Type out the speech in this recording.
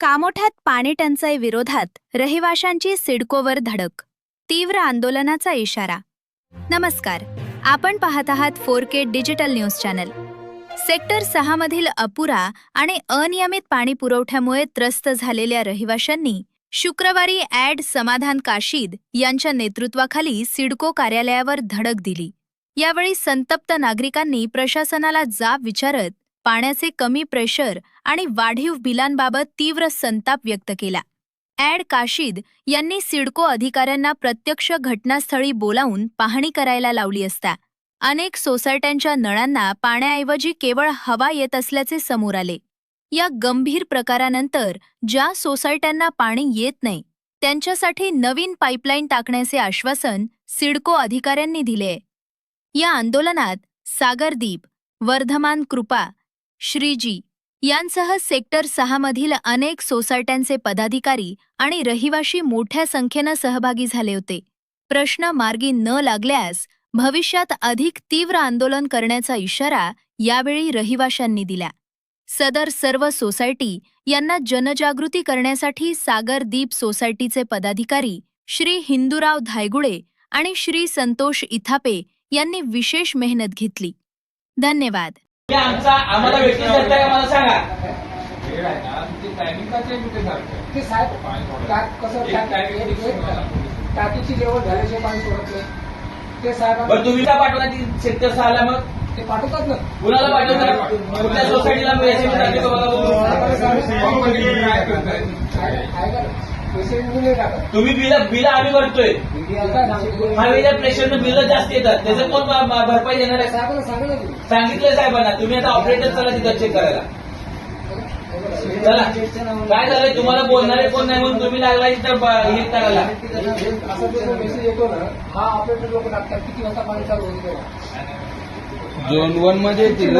कामोठ्यात पाणी टंचाई विरोधात रहिवाशांची सिडकोवर धडक तीव्र आंदोलनाचा इशारा. नमस्कार आपण पाहत आहात four K digital news channel. Sector सहा मधील अपुरा आणि अनियमित पाणी पुरवठ्यामुळे त्रस्त झालेल्या रहिवाशांनी शुक्रवारी ॲड समाधान काशीद यांच्या नेतृत्वाखाली सिडको कार्यालयावर धडक दिली. यावेळी संतप्त नागरिकांनी प्रशासनाला जाब विचारत पाण्याचे कमी प्रेशर आणि वाढीव बिलांबाबत तीव्र संताप व्यक्त केला. ॲड काशीद यांनी सिडको अधिकाऱ्यांना प्रत्यक्ष घटनास्थळी बोलावून पाहणी करायला लावली असता. अनेक सोसायट्यांच्या नळांना पाण्याऐवजी केवळ हवा येत असल्याचे समोर आले. या गंभीर प्रकारानंतर ज्या सोसायट्यांना पाणी येत नाही त्यांच्यासाठी नवीन पाईपलाईन टाकण्याचे आश्वासन सिडको अधिकाऱ्यांनी दिले या आंदोलनात सागरदीप वर्धमान कृपा श्रीजी यांसह सेक्टर सहामधील अनेक सोसायट्यांचे पदाधिकारी आणि रहिवाशी मोठ्या संख्येनं सहभागी झाले होते. प्रश्न मार्गी न लागल्यास भविष्यात अधिक तीव्र आंदोलन करण्याचा इशारा यावेळी रहिवाशांनी दिला. सदर सर्व सोसायटी यांना जनजागृती करण्यासाठी सागरदीप सोसायटीचे पदाधिकारी श्री हिंदूराव धायगुळे आणि श्री संतोष इथापे यांनी विशेष मेहनत घेतली. धन्यवाद. आमचा आम्हाला व्यक्ती करता का मला सांगा ते साहेब टाक कसं टाक- एक- एक टाकीची लेवल झाल्याशिवाय पाणी सोडत नाही ते साहेब बरं तुम्ही का पाठवला ती सेक्टर सहाला मग ते पाठवतात ना कुणाला पाठवता कुठल्या सोसायटीला पैसे बघा बघू. आहे का तुम्ही बिल बिल आम्ही भरतोय. हवेच्या प्रेशरनं बिल जास्त येतात. त्याचं कोण भरपाई देणार आहे? सांगितलं साहेबांना तुम्ही आता ऑपरेटर चला तिथं चेक करायला. चला. काय झालंय? तुम्हाला बोलणारे कोण नाही म्हणून तुम्ही लागला इथं ब- हे करायला. असा जो मेसेज येतो ना हा ऑपरेटर लोक टाकतात किती वाजता पाणी चालू होतं झोन वनमध्ये येतील